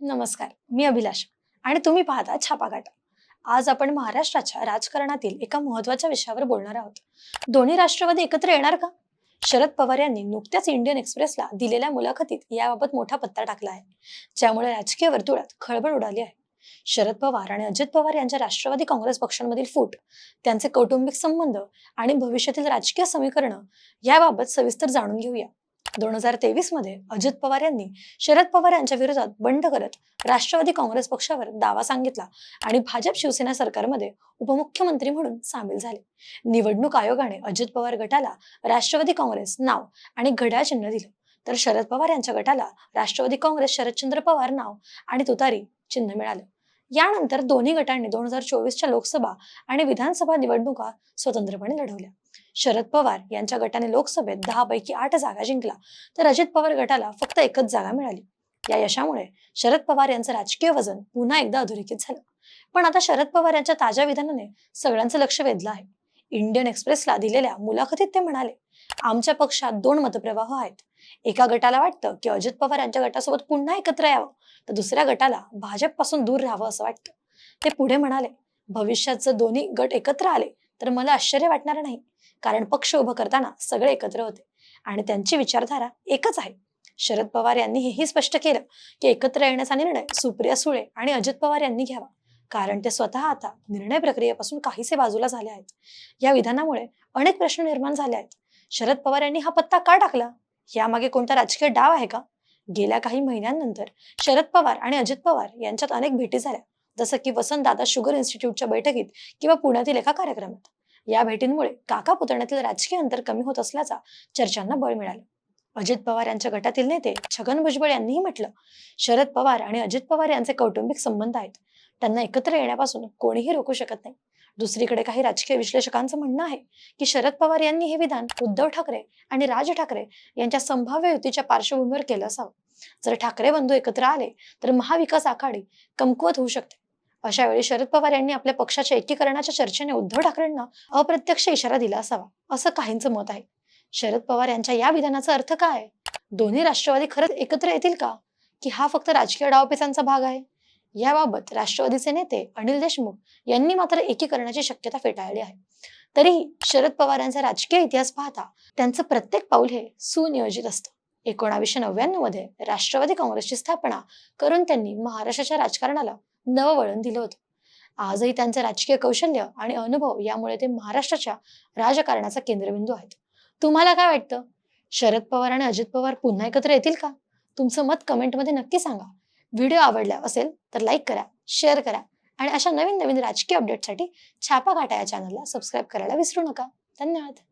नमस्कार मी अभिलाष आणि तुम्ही पाहता छापाकाटा आज आपण महाराष्ट्राच्या राजकारणातील एका महत्त्वाच्या विषयावर बोलणार आहोत. दोन्ही राष्ट्रवादी एकत्र येणार का? शरद पवार यांनी नुकत्याच इंडियन एक्सप्रेसला दिलेल्या मुलाखतीत याबाबत मोठा पत्ता टाकला आहे. ज्यामुळे राजकीय वर्तुळात खळबळ उडाली आहे. शरद पवार आणि अजित पवार यांच्या राष्ट्रवादी काँग्रेस पक्षांमधील फूट त्यांचे कौटुंबिक संबंध आणि भविष्यातील राजकीय समीकरणं याबाबत सविस्तर जाणून घेऊया. दोन हजार तेवीसमध्ये अजित पवार यांनी शरद पवार यांच्या विरोधात बंड करत राष्ट्रवादी काँग्रेस पक्षावर दावा सांगितला आणि भाजप शिवसेना सरकारमध्ये उपमुख्यमंत्री म्हणून सामील झाले. निवडणूक आयोगाने अजित पवार गटाला राष्ट्रवादी काँग्रेस नाव आणि घड्याळ चिन्ह दिलं. तर शरद पवार यांच्या गटाला राष्ट्रवादी काँग्रेस शरदचंद्र पवार नाव आणि तुतारी चिन्ह मिळालं. यानंतर दोन्ही गटांनी दोन हजार चोवीसच्या लोकसभा आणि विधानसभा निवडणुका स्वतंत्रपणे लढवल्या. शरद पवार यांच्या गटाने लोकसभेत दहा पैकी आठ जागा जिंकला तर अजित पवार गटाला फक्त एकच जागा मिळाली. या यशामुळे शरद पवार यांचं राजकीय वजन पुन्हा एकदा अधोरेखित झालं. पण आता शरद पवार यांच्या ताज्या विधानाने सगळ्यांचं लक्ष वेधलं आहे. इंडियन एक्सप्रेसला दिलेल्या मुलाखतीत ते म्हणाले आमच्या पक्षात दोन मतप्रवाह आहेत. एका गटाला वाटतं की अजित पवार यांच्या गटासोबत पुन्हा एकत्र यावं तर दुसऱ्या गटाला भाजपपासून दूर राहावं असं वाटतं. ते पुढे म्हणाले भविष्यात जर दोन्ही गट एकत्र आले तर मला आश्चर्य वाटणार नाही. कारण पक्ष उभं करताना सगळे एकत्र होते. आणि त्यांची विचारधारा एकच आहे. शरद पवार यांनी हेही स्पष्ट केलं की एकत्र येण्याचा निर्णय सुप्रिया सुळे आणि अजित पवार यांनी घ्यावा. कारण ते स्वतः आता निर्णय प्रक्रियेपासून काहीसे बाजूला झाले आहेत. या विधानामुळे अनेक प्रश्न निर्माण झाले आहेत. शरद पवार यांनी हा पत्ता का टाकला? यामागे कोणता राजकीय डाव आहे का? गेल्या काही महिन्यांनंतर शरद पवार आणि अजित पवार यांच्यात अनेक भेटी झाल्या. जसं की वसंतदादा शुगर इन्स्टिट्यूटच्या बैठकीत किंवा पुण्यातील एका कार्यक्रमात. या भेटींमुळे काका पुतण्यातील राजकीय अंतर कमी होत असल्याचा चर्चांना बळ मिळालं. अजित पवार यांच्या गटातील नेते छगन भुजबळ यांनीही म्हटलं शरद पवार आणि अजित पवार यांचे कौटुंबिक संबंध आहेत. त्यांना एकत्र येण्यापासून कोणीही रोखू शकत नाही. दुसरीकडे काही राजकीय विश्लेषकांचं म्हणणं आहे की शरद पवार यांनी हे विधान उद्धव ठाकरे आणि राज ठाकरे यांच्या संभाव्य युतीच्या पार्श्वभूमीवर केलं असावं. जर ठाकरे बंधू एकत्र आले तर महाविकास आघाडी कमकुवत होऊ शकते. अशा वेळी शरद पवार यांनी आपल्या पक्षाच्या एकीकरणाच्या चर्चेने उद्धव ठाकरेंना अप्रत्यक्ष इशारा दिला असावा असं काहींचं मत आहे. शरद पवार यांच्या या विधानाचा अर्थ काय? दोन्ही राष्ट्रवादी खरंच एकत्र येतील का? की हा फक्त राजकीय डावपेचांचा भाग आहे? याबाबत राष्ट्रवादीचे नेते अनिल देशमुख यांनी मात्र एकीकरणाची शक्यता फेटाळली आहे. तरीही शरद पवार यांचा राजकीय इतिहास पाहता त्यांचं प्रत्येक पाऊल हे सुनियोजित असतं. एकोणावीसशे नव्याण्णवमध्ये राष्ट्रवादी काँग्रेसची स्थापना करून त्यांनी महाराष्ट्राच्या राजकारणाला नवं वळण दिलं होतं. आजही त्यांचं राजकीय कौशल्य आणि अनुभव यामुळे ते महाराष्ट्राच्या राजकारणाचा केंद्रबिंदू आहेत. तुम्हाला काय वाटतं? शरद पवार आणि अजित पवार पुन्हा एकत्र येतील का? तुमचं मत कमेंटमध्ये नक्की सांगा. व्हिडिओ आवडला असेल तर लाईक करा शेअर करा आणि अशा नवीन नवीन राजकीय अपडेटसाठी छापा काटा या चॅनलला सबस्क्राईब करायला विसरू नका. धन्यवाद.